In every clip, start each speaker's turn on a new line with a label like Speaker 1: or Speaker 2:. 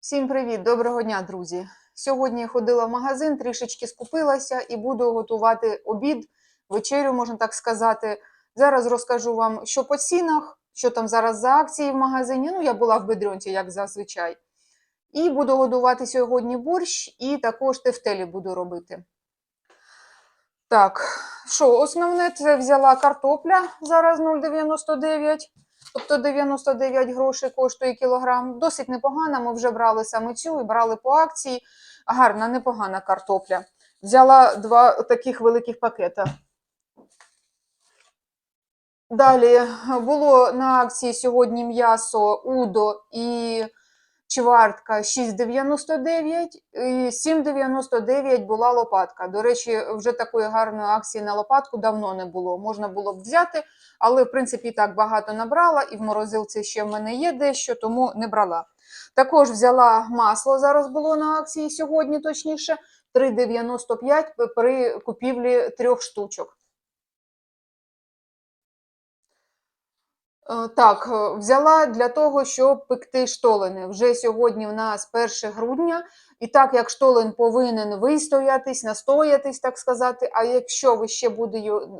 Speaker 1: Всім привіт, доброго дня, друзі! Сьогодні ходила в магазин, трішечки скупилася і буду готувати обід, вечерю, можна так сказати. Зараз розкажу вам, що по цінах, що там зараз за акції в магазині. Ну, я була в бедрюнці, як зазвичай. І буду готувати сьогодні борщ, і також тефтелі буду робити. Так, що, основне це взяла картопля зараз 0,99. Тобто 99 грошей коштує кілограм. Досить непогана. Ми вже брали саме цю і брали по акції. Гарна, непогана картопля. Взяла два таких великих пакета. Далі було на акції сьогодні м'ясо Удо і чвартка 6,99 і 7,99 була лопатка. До речі, вже такої гарної акції на лопатку давно не було. Можна було б взяти, але в принципі так багато набрала, і в морозилці ще в мене є дещо, тому не брала. Також взяла масло, зараз було на акції сьогодні, точніше, 3,95 при купівлі трьох штучок. Е, Так, е, взяла для того, щоб пекти штолени. Вже сьогодні в нас 1 грудня, і так як штолен повинен вистоятись, настоятись, так сказати. А якщо ви ще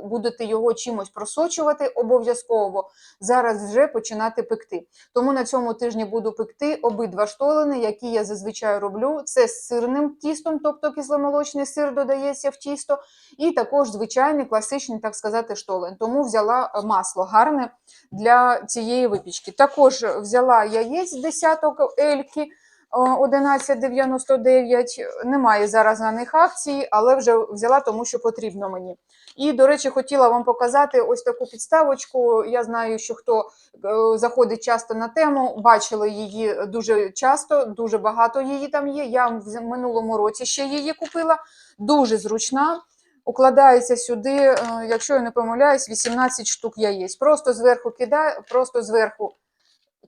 Speaker 1: будете його чимось просочувати, обов'язково зараз вже починати пекти. Тому на цьому тижні буду пекти обидва штолени, які я зазвичай роблю. Це з сирним тістом, тобто кисломолочний сир додається в тісто, і також звичайний класичний, так сказати, штолен. Тому взяла масло гарне для цієї випічки. Також взяла яєць десяток ельки 11,99. Немає зараз на них акції, але вже взяла, тому що потрібно мені. І, до речі, хотіла вам показати ось таку підставочку. Я знаю, що хто е, заходить часто на тему, бачили її дуже часто, дуже багато її там є. Я в минулому році ще її купила. Дуже зручна. Укладається сюди, е, якщо я не помиляюсь, 18 штук яєць. Просто зверху кидаю, просто зверху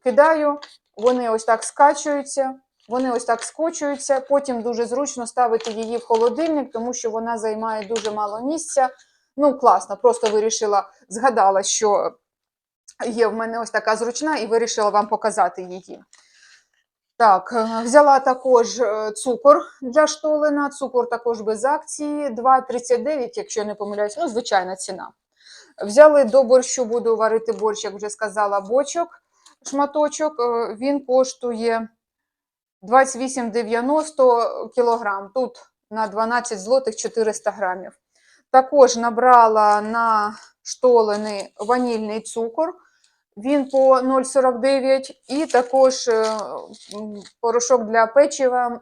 Speaker 1: кидаю, вони ось так скачуються, вони ось так скочуються. Потім дуже зручно ставити її в холодильник, тому що вона займає дуже мало місця. Ну, класно, просто вирішила, згадала, що є в мене ось така зручна, і вирішила вам показати її. Так, е, взяла також е, цукор для штолена. Цукор також без акції 2,39, якщо не помиляюсь, ну, звичайна ціна. Взяли до борщу, буду варити борщ, як вже сказала, бочок, шматочок. е, Він коштує 28,90 кілограм. Тут на 12 злотих 400 грамів. Також набрала на штолени ванільний цукор. Він по 0,49 і також е, порошок для печива,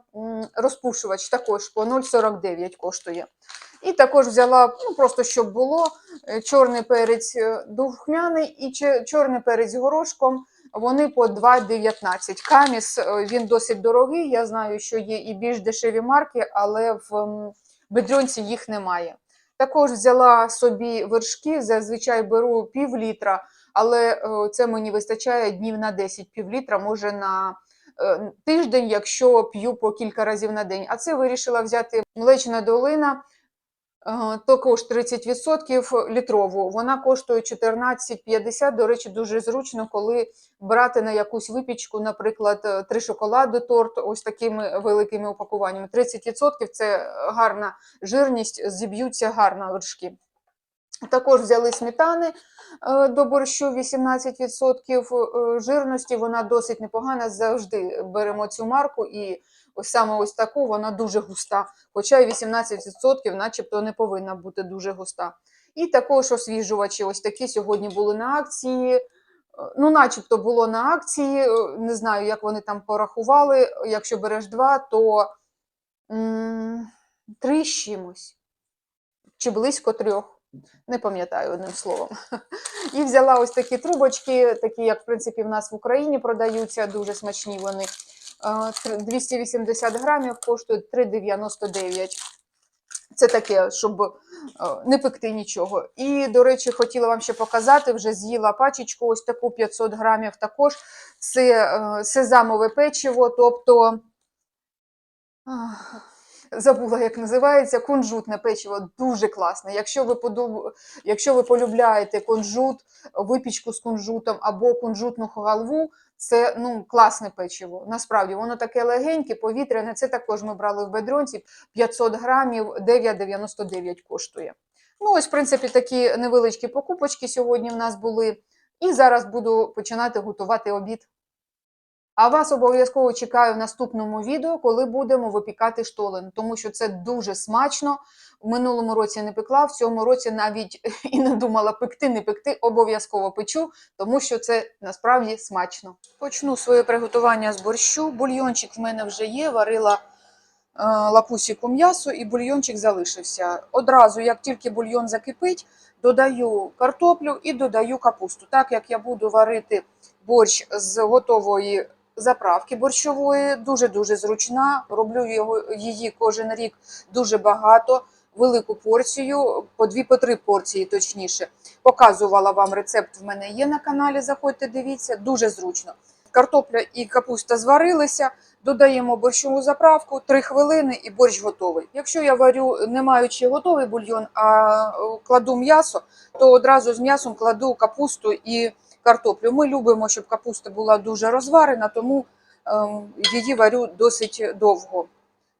Speaker 1: розпушувач також по 0,49 коштує. І також взяла, ну просто щоб було, е, чорний перець е, духмяний і чорний перець горошком. Вони по 2,19. Каміс е, він досить дорогий. Я знаю, що є і більш дешеві марки, але в бедрюнці їх немає. Також взяла собі вершки, зазвичай беру пів літра але е, це мені вистачає днів на 10 півлітра, може на е, тиждень, якщо п'ю по кілька разів на день. А це вирішила взяти млечна долина. Е, Також 30% літрову. Вона коштує 14,50. До речі, дуже зручно, коли брати на якусь випічку, наприклад, е, три шоколади, торт, ось такими великими упакуваннями. 30% це гарна жирність, зіб'ються гарно вершки. Також взяли сметани е, до борщу 18% е, жирності. Вона досить непогана. Завжди беремо цю марку, і ось саме ось таку вона дуже густа. Хоча й 18% начебто не повинна бути дуже густа. І також освіжувачі, ось такі сьогодні були на акції. Е, Ну, начебто було на акції. е, Не знаю, як вони там порахували. Якщо береш два, то три з чимось. Чи близько трьох не пам'ятаю одним словом. І взяла ось такі трубочки, такі, як в принципі в нас в Україні продаються, дуже смачні вони. Е, тр- 280 грамів коштують 3,99. Це таке, щоб е, не пекти нічого. І, до речі, хотіла вам ще показати, вже з'їла пачечку, ось таку 500 грамів також. Це е, сезамове печиво, тобто. забула, як називається, кунжутне печиво дуже класне. Якщо ви подуб... Якщо ви полюбляєте кунжут, випічку з кунжутом або кунжутну халву, Це ну, класне печиво. Насправді воно таке легеньке, повітряне. Це також ми брали в бедронці 500 грамів, 9,99 коштує. Ну, ось, в принципі, такі невеличкі покупочки сьогодні в нас були. І зараз буду починати готувати обід. А вас обов'язково чекаю в наступному відео, коли будемо випікати штолен, тому що це дуже смачно. В минулому році не пекла, в цьому році навіть і не думала пекти, не пекти, обов'язково печу, тому що це насправді смачно. Почну своє приготування з борщу. Бульйончик в мене вже є, варила е, лапусіку м'ясо і бульйончик залишився. Одразу, як тільки бульйон закипить, додаю картоплю і додаю капусту. Так як я буду варити борщ з готової заправки борщової, дуже-дуже зручна. Роблю його, її кожен рік дуже багато, велику порцію, по дві, по три порції точніше. Показувала вам рецепт в мене є на каналі, заходьте, дивіться, дуже зручно. Картопля і капуста зварилися, додаємо борщову заправку, 3 хвилини і борщ готовий. Якщо я варю, не маючи готовий бульйон, а е, кладу м'ясо, то одразу з м'ясом кладу капусту і картоплю. Ми любимо, щоб капуста була дуже розварена, тому ем, її варю досить довго.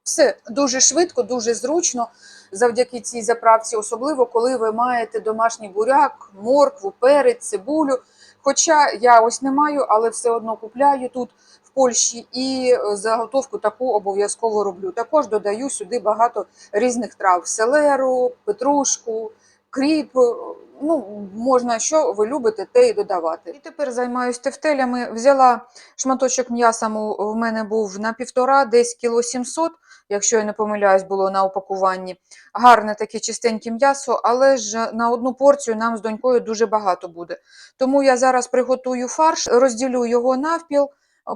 Speaker 1: Все дуже швидко, дуже зручно завдяки цій заправці, особливо коли ви маєте домашній буряк, моркву, перець, цибулю. Хоча я ось не маю, але все одно купляю тут в Польщі і е, заготовку таку обов'язково роблю. Також додаю сюди багато різних трав: селеру, петрушку, кріп. Ну, можна, що ви любите, те і додавати. І тепер займаюся тефтелями. Взяла шматочок м'яса, в мене був на півтора, десь кіло 700, якщо я не помиляюсь, було на упакуванні. Гарне таке чистеньке м'ясо, але ж на одну порцію нам з донькою дуже багато буде. Тому я зараз приготую фарш, розділю його навпіл,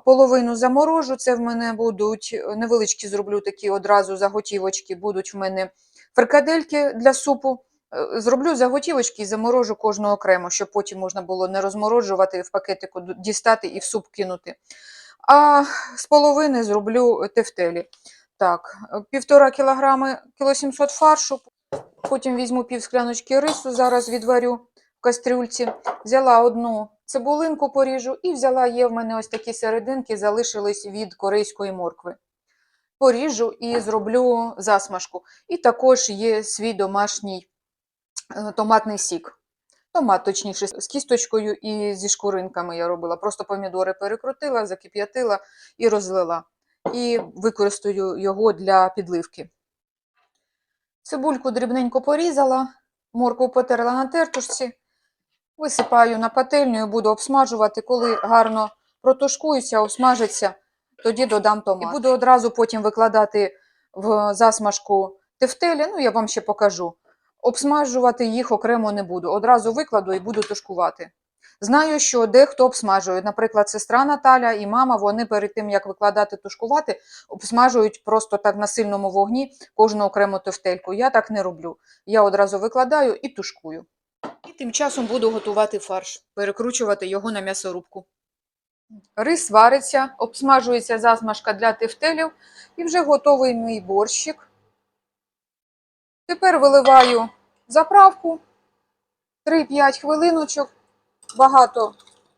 Speaker 1: половину заморожу. Це в мене будуть е, невеличкі, зроблю такі одразу заготівочки, будуть в мене фрикадельки для супу. Е, Зроблю заготівочки і заморожу кожну окремо, щоб потім можна було не розморожувати в пакетику, дістати і в суп кинути. А з половини зроблю тефтелі. Так, е, півтора кілограми, кіло 700 фаршу, потім візьму пів скляночки рису, зараз відварю в кастрюльці. Взяла одну цибулинку поріжу і взяла, є в мене ось такі серединки, залишились від корейської моркви. Поріжу і зроблю засмажку. І також є свій домашній томатний сік. Томат, точніше, з кісточкою і зі шкуринками я робила. Просто помідори перекрутила, закип'ятила і розлила. І використаю його для підливки. Цибульку дрібненько порізала, моркву потерла на тертушці, висипаю на пательню і буду обсмажувати. Коли гарно протушкується, обсмажиться, тоді додам томат. І буду одразу потім викладати в засмажку тефтелі, ну я вам ще покажу. Обсмажувати їх окремо не буду. Одразу викладу і буду тушкувати. Знаю, що дехто обсмажує. Наприклад, сестра Наталя і мама, вони перед тим, як викладати тушкувати, обсмажують просто так на сильному вогні кожну окрему тефтельку. Я так не роблю. Я одразу викладаю і тушкую. І тим часом буду готувати фарш, перекручувати його на м'ясорубку. Рис вариться, обсмажується засмажка для тефтелів і вже готовий мій борщик. Тепер виливаю заправку 3-5 хвилиночок. Багато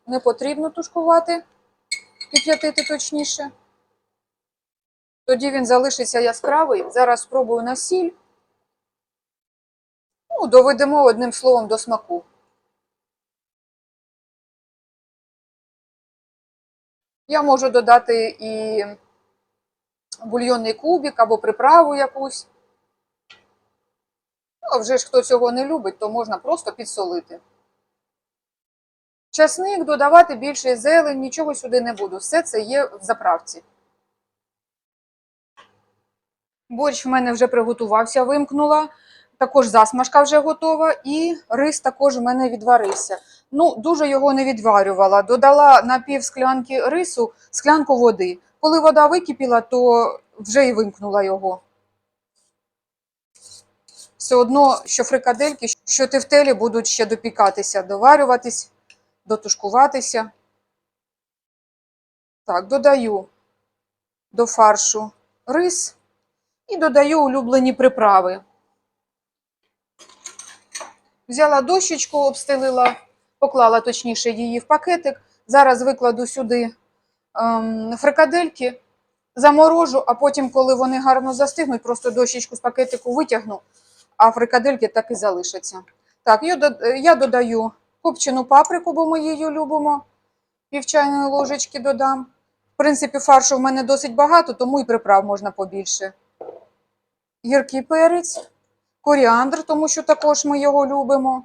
Speaker 1: не потрібно тушкувати, кип'ятити точніше. Тоді він залишиться яскравий. Зараз спробую на сіль. Ну, доведемо одним словом до смаку. Я можу додати і бульйонний кубик або приправу якусь. Ну, вже ж хто цього не любить, то можна просто підсолити. Часник додавати більше зелень, нічого сюди не буду. Все це є в заправці. Борщ в мене вже приготувався, вимкнула. Також засмажка вже готова, і рис також в мене відварився. Ну, дуже його не відварювала. Додала на пів склянки рису склянку води. Коли вода википіла, то вже і вимкнула його. Все одно, що фрикадельки, що тефтелі будуть ще допікатися, доварюватись, дотушкуватися. Так, додаю до фаршу рис і додаю улюблені приправи. Взяла дощечку, обстелила, поклала точніше її в пакетик, Зараз викладу сюди ем, фрикадельки, заморожу, а потім, коли вони гарно застигнуть, просто дощечку з пакетику витягну, а фрикадельки так і залишаться. Так, я, додаю копчену паприку, бо ми її любимо. Пів чайної ложечки додам. В принципі, фаршу в мене досить багато, тому і приправ можна побільше. Гіркий перець, коріандр, тому що також ми його любимо.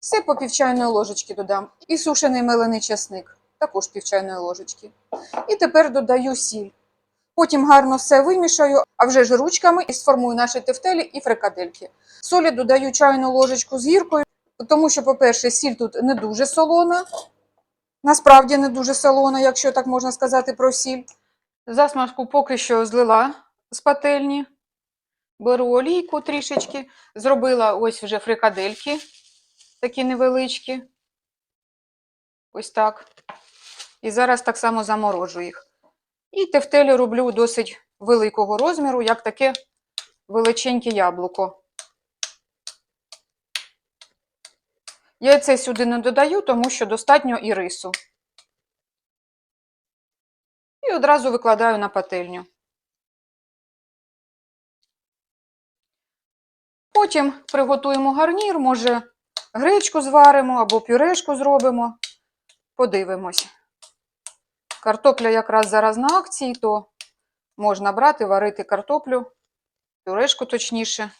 Speaker 1: Все по пів чайної ложечки додам. І сушений мелений часник, також пів чайної ложечки. І тепер додаю сіль. Потім гарно все вимішаю, а вже ж ручками і сформую наші тефтелі і фрикадельки. Солі додаю чайну ложечку з гіркою, тому що, по-перше, сіль тут не дуже солона. Насправді не дуже солона, якщо так можна сказати про сіль. Засмажку поки що злила з пательні. Беру олійку трішечки, зробила ось вже фрикадельки, такі невеличкі. Ось так. І зараз так само заморожу їх. І тефтелі роблю досить великого розміру, як таке величеньке яблуко. Яйце сюди не додаю, тому що достатньо і рису. І одразу викладаю на пательню. Потім приготуємо гарнір, може гречку зваримо або пюрешку зробимо. Подивимось. Картопля якраз зараз на акції, то можна брати, варити картоплю, пюрешку точніше.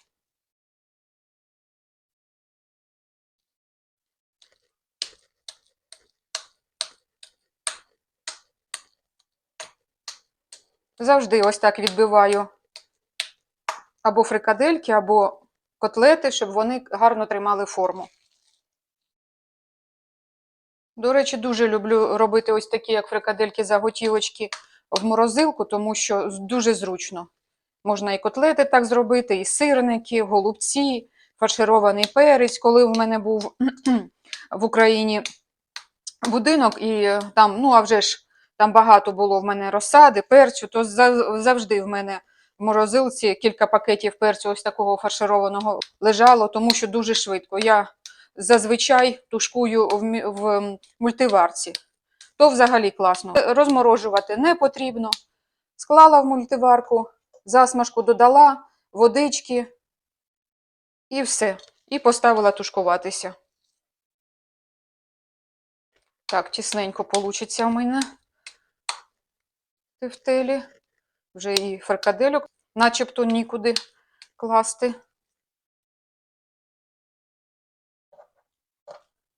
Speaker 1: Завжди ось так відбиваю або фрикадельки, або котлети, щоб вони гарно тримали форму. До речі, дуже люблю робити ось такі, як фрикадельки заготівочки в морозилку, тому що дуже зручно. Можна і котлети так зробити, і сирники, голубці, фарширований перець. Коли в мене був в Україні будинок, і там, ну а вже ж там багато було в мене розсади, перцю, то завжди в мене в морозилці кілька пакетів перцю ось такого фаршированого лежало, тому що дуже швидко. Я зазвичай тушкую в, в мультиварці. То взагалі класно. Розморожувати не потрібно. Склала в мультиварку, засмажку додала, водички і все. І поставила тушкуватися. Так, тісненько получиться у мене тефтелі. Вже і фрикадельок, начебто нікуди класти.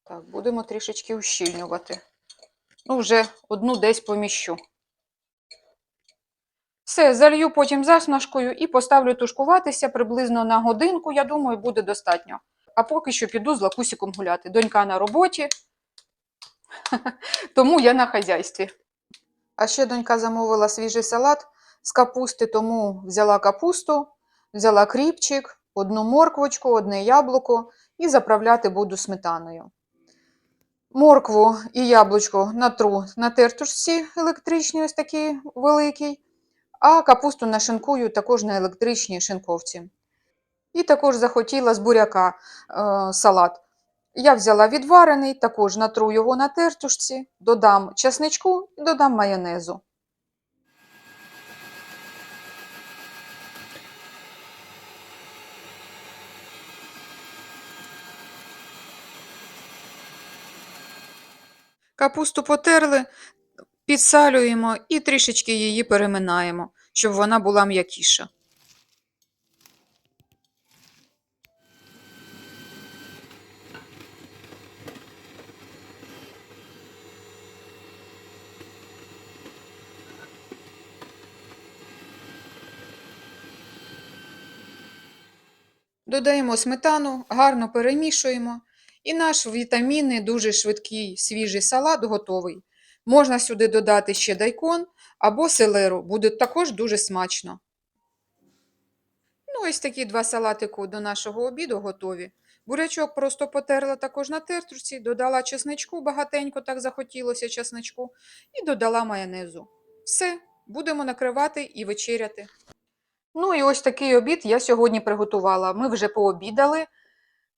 Speaker 1: Так, будемо трішечки ущільнювати. Ну, вже одну десь поміщу. Все, залью потім засмажкою і поставлю тушкуватися приблизно на годинку, я думаю, буде достатньо. А поки що піду з лакусиком гуляти. Донька на роботі, тому я на хазяйстві. А ще донька замовила свіжий салат з капусти, тому взяла капусту, взяла кріпчик, одну морквочку, одне яблуко і заправляти буду сметаною. Моркву і яблучко натру на тертушці електричній, ось такий великий, а капусту нашинкую також на електричній шинковці. І також захотіла з буряка е, салат. Я взяла відварений, також натру його на тертушці, додам чесничку і додам майонезу. Капусту потерли, підсалюємо і трішечки її переминаємо, щоб вона була м'якіша. Додаємо сметану, гарно перемішуємо. І наш вітамінний, дуже швидкий свіжий салат готовий. Можна сюди додати ще дайкон або селеру, буде також дуже смачно. Ну, ось такі два салатику до нашого обіду готові. Бурячок просто потерла також на тертушці, додала чесничку, багатенько так захотілося чесничку, і додала майонезу. Все, будемо накривати і вечеряти. Ну і ось такий обід я сьогодні приготувала. Ми вже пообідали,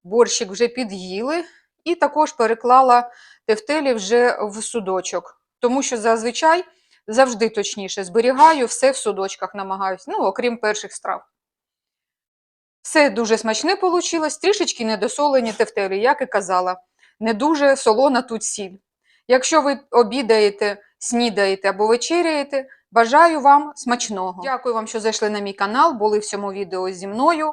Speaker 1: борщик вже під'їли, І також переклала тефтелі вже в судочок, тому що зазвичай завжди точніше зберігаю все в судочках, намагаюся, ну, окрім перших страв. Все дуже смачне вийшло, трішечки недосолені тефтелі, як і казала. Не дуже солона тут сіль. Якщо ви обідаєте, снідаєте або вечеряєте, бажаю вам смачного. Дякую вам, що зайшли на мій канал, були в цьому відео зі мною.